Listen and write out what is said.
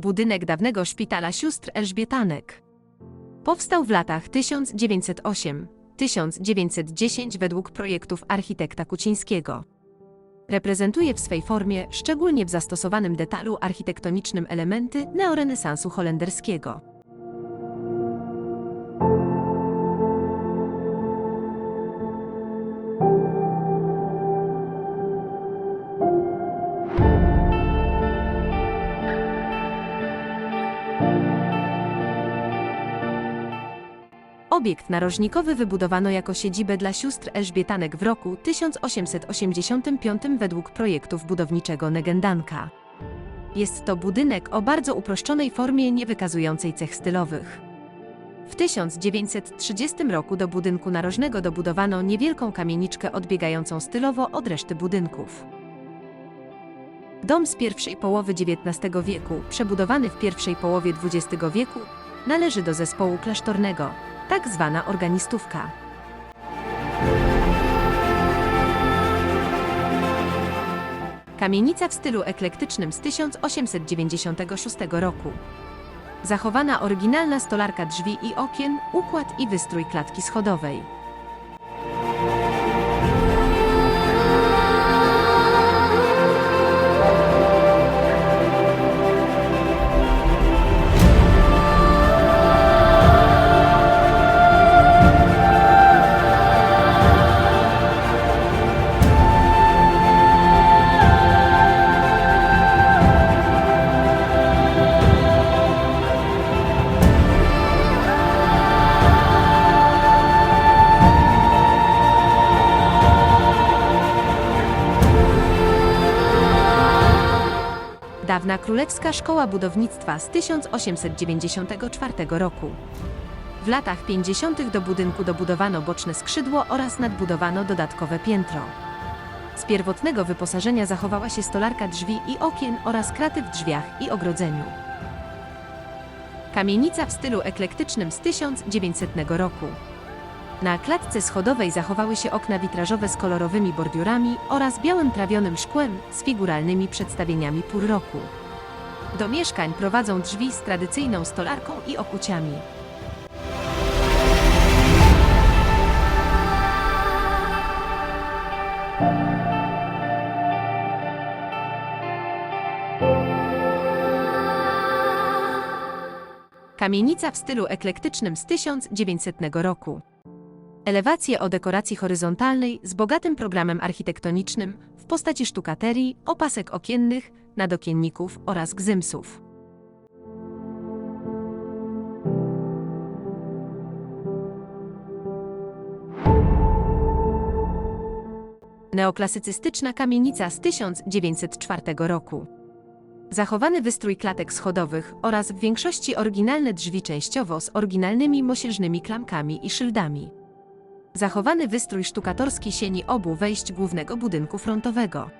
Budynek dawnego szpitala sióstr Elżbietanek. Powstał w latach 1908-1910 według projektów architekta Kucińskiego. Reprezentuje w swej formie, szczególnie w zastosowanym detalu architektonicznym elementy neorenesansu holenderskiego. Obiekt narożnikowy wybudowano jako siedzibę dla sióstr Elżbietanek w roku 1885 według projektów budowniczego Negendanka. Jest to budynek o bardzo uproszczonej formie nie wykazującej cech stylowych. W 1930 roku do budynku narożnego dobudowano niewielką kamieniczkę odbiegającą stylowo od reszty budynków. Dom z pierwszej połowy XIX wieku, przebudowany w pierwszej połowie XX wieku, należy do zespołu klasztornego, tak zwana organistówka. Kamienica w stylu eklektycznym z 1896 roku. Zachowana oryginalna stolarka drzwi i okien, układ i wystrój klatki schodowej. Dawna Królewska Szkoła Budownictwa z 1894 roku. W latach 50. do budynku dobudowano boczne skrzydło oraz nadbudowano dodatkowe piętro. Z pierwotnego wyposażenia zachowała się stolarka drzwi i okien oraz kraty w drzwiach i ogrodzeniu. Kamienica w stylu eklektycznym z 1900 roku. Na klatce schodowej zachowały się okna witrażowe z kolorowymi bordiurami oraz białym trawionym szkłem z figuralnymi przedstawieniami pór roku. Do mieszkań prowadzą drzwi z tradycyjną stolarką i okuciami. Kamienica w stylu eklektycznym z 1900 roku. Elewacje o dekoracji horyzontalnej z bogatym programem architektonicznym w postaci sztukaterii, opasek okiennych, nadokienników oraz gzymsów. Neoklasycystyczna kamienica z 1904 roku. Zachowany wystrój klatek schodowych oraz w większości oryginalne drzwi częściowo z oryginalnymi mosiężnymi klamkami i szyldami. Zachowany wystrój sztukatorski sieni obu wejść głównego budynku frontowego.